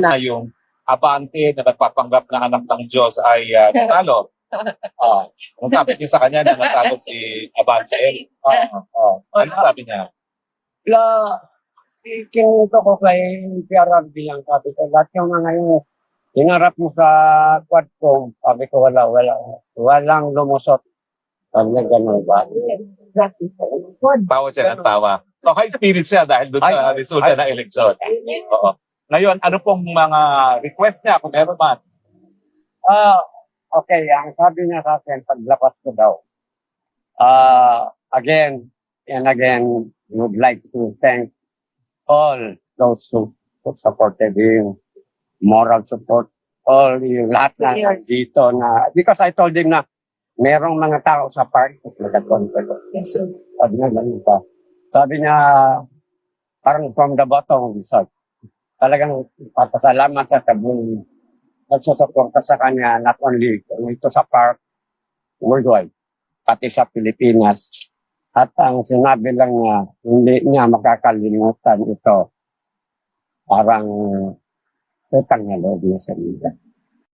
na yung abante na nagpapanggap na anak ng Diyos ay uh, natalo. Ah, ang sabi niyo sa kanya na natalo si Abante. Ah, ah. ano sabi niya? La, kinuto ko kay PRRB lang, sabi ko, lahat yung mga yung hinarap mo sa quad ko, sabi ko, wala, wala, walang lumusot. Sabi niya, ganun ba? Tawa siya ng tawa. So high spirit siya dahil doon sa resulta ng eleksyon. Oo. Ngayon, ano pong mga request niya kung meron man? Ah, okay, ang sabi niya sa akin, paglapas ko daw. Ah, again, and again, would like to thank all those who, who supported him, moral support, all yung lahat na Yes. dito na, because I told him na merong mga tao sa park, nagkakontrol. Sabi niya, ganun pa. Sabi niya, parang from the bottom of his heart. Talagang papasalamat sa sabon nagsusuporta sa kanya not only ito sa park, worldwide, pati sa Pilipinas. At ang sinabi lang niya, hindi niya makakalimutan ito. Parang utang na loob niya sa kanila.